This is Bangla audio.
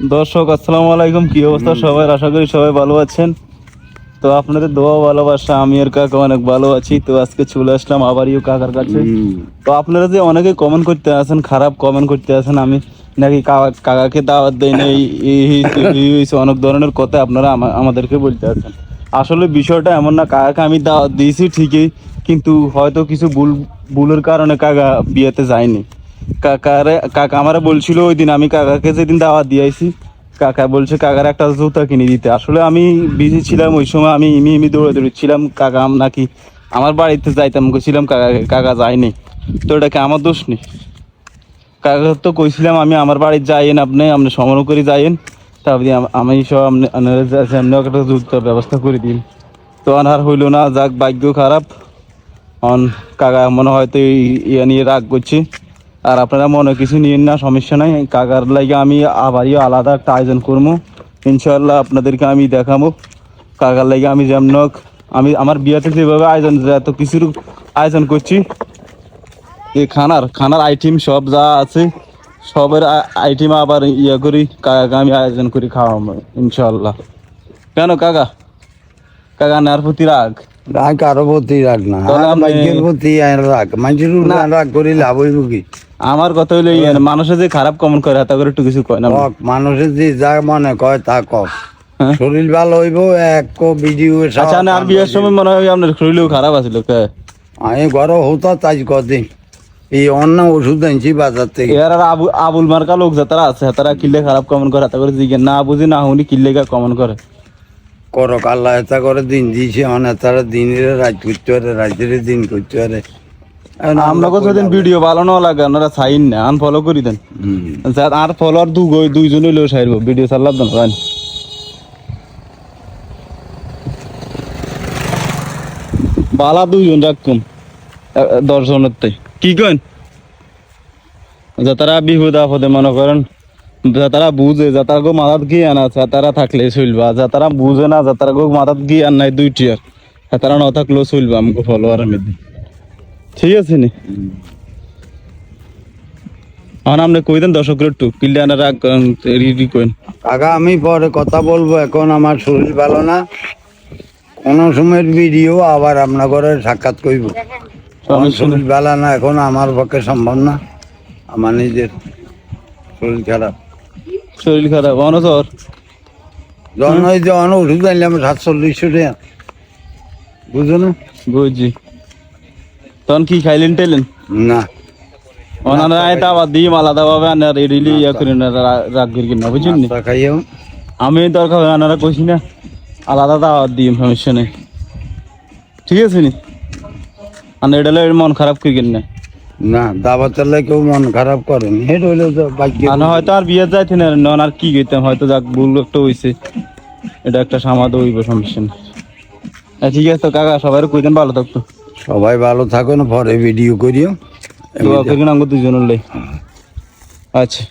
দর্শক আসসালামু আলাইকুম। কি অবস্থা সবাই? আশা করি সবাই ভালো আছেন। তো আপনাদের দোয়া ভালোবাসা আমি আর কাকা অনেক ভালো আছি। তো আজকে চলে আসলাম আবারও কাকার কাছে। তো আপনারা যে অনেকে কমেন্ট করতে আসেন খারাপ কমেন্ট করতে আছেন আমি নাকি কাকা- কাকাকে দাওয়াত দেয় না অনেক ধরনের কথা আপনারা আমাদেরকে বলতে আছেন আসলে বিষয়টা এমন না কাকাকে আমি দাওয়াত দিয়েছি ঠিকই কিন্তু হয়তো কিছু ভুল ভুলের কারণে কাকা বিয়েতে যায়নি। কাকারে, কাকা আমারে বলছিল ওই দিন আমি কাকাকে যেদিন দাওয়াত দিয়েছি কাকা বলছে, কাকার একটা জুতা কিনে দিতে। আসলে আমি বিজি ছিলাম, ওই সময় আমি ইমি ইমি দৌড়ে দৌড়ে ছিলাম, কাকা নাকি আমার বাড়িতে যাইতাম, কইছিলাম, কাকা কাকা যায়নি। তো এটা কি আমার দোষ নেই। কাকা তো কইছিলাম, আমি আমার বাড়ি যাইয়েন আপনি আপনি সমর করে যাইয়েন। তারপরে আম- সব আপনি সামনে একটা জুতার ব্যবস্থা করে দিন। তো আর হইল না, যাক, ভাগ্য খারাপ। অন কাকা মনে হয়তো ইয়া নিয়ে রাগ করছে। আর আপনারা মনে কিছু নিন না, সমস্যা নাই। কাকার লাগে আমি আবারই আলাদা একটা আয়োজন করব। ইনশাল্লাহ আপনাদেরকে আমি দেখাবো। কাকার লাগে আমি যেমন আমি আমার বিয়েতে যেভাবে আয়োজন, এত কিছুর আয়োজন করছি। এই খানার খানার আইটেম সব যা আছে, সবের আইটেম আবার ইয়ে করি, কাকাকে আমি আয়োজন করি খাওয়াবো ইনশাল্লাহ কেন কাকা? কাকা নেওয়ার প্রতি রাগ। রাগ কারও প্রতি রাগ না। তাহলে আর আপনি- ভাগ্যের প্রতি আর রাগ। মানুষের উপর না। রাগ করি লাভ হইব কি? আমার কথা হইল ইয়ে মানুষে যে খারাপ কমেন্ট করে হাতা করে একটু কিছু কয় না কক মানুষের যে যা মনে কয় তা হ্যাঁ? শরীর ভালো হইব এক ভিডিও আচ্ছা আর বিয়ের সময় মনে হয় আপনার শরীরও খারাপ আছিল আমি ঘর হতো তাই কদিন। এই অন্য ওষুধ আনছি বাজার থেকে। এর আর আবুল মার্কা লোক যাতারা আছে তারা কিল্লে খারাপ কমেন্ট করে হাতা করে জিজ্ঞেস। না বুঝি না শুনি কিল্লে কমেন্ট করে। করো কাল্লা এটা করে দিন দিয়েছে অনেক তারা দিনের রাত করতে পারে রাতের দিন করতে পারে। আমরা কোথাও দিন ভিডিও ভালো না লাগে আপনারা সাইন না আন ফলো করি দেন। হুম। যার আর ফলোয়ার দু গই দুইজন হইলেও সাইরব ভিডিও চাল্লাব দেন রান বালা দুইজন রাখুম দর্শনের কি কইন? যাতারা বিহুদ আপদে মনে করেন যাতারা বুঝে যাতারা গো মাথাত গিয়ে আনা যাতারা থাকলে চলবা। যাতারা বুঝে না যাতারা গো মাথাত গিয়ে আন নাই দুইটি আর। যাতারা না থাকলেও চলবা আমাকে ফলোয়ারের মধ্যে। ঠিক আছে নি? এখন আপনি কই দেন দর্শকের একটু? কিল্লে আনা রাগ রেডি করেন কাকা আমি পরে কথা বলব এখন আমার শরীর ভালো না। কোনো সময়ের ভিডিও আবার আপনার ঘরে সাক্ষাৎ করব আমার শরীর ভালো না এখন আমার পক্ষে সম্ভব না। আমার নিজের শরীর খারাপ। শরীর খারাপ অনসর যখন ওই যে অন ওষুধ আনলাম সাতচল্লিশশো টাকা বুঝো না বুঝছি। তখন কি খাইলেন টেলেন? না। ওনারা এটা আবার দিয়ে আলাদা ভাবে আনার রেডিলি ইয়া করি না রাগ করি না বুঝছেন নি? খাইও। আমি দরকার হয় আনারা কইছি না। আলাদা দাওয়াত দিই সমস্যা নেই ঠিক আছে নি? আর এটা মন খারাপ করি না। না দাবাতের লাগে কেউ মন খারাপ করেনি হেট হইলে তো বাকি না হয়তো আর বিয়ে যাইতে না নন আর কি গইতাম হয়তো যাক ভুল একটা হইছে। এটা একটা সামাদ হইব সমস্যা না ঠিক আছে কাকা সবাই কই দেন ভালো থাকতো। সবাই ভালো থাকুন পরে ভিডিও করিও। দোয়া করি না দুজনের লাই। আচ্ছা।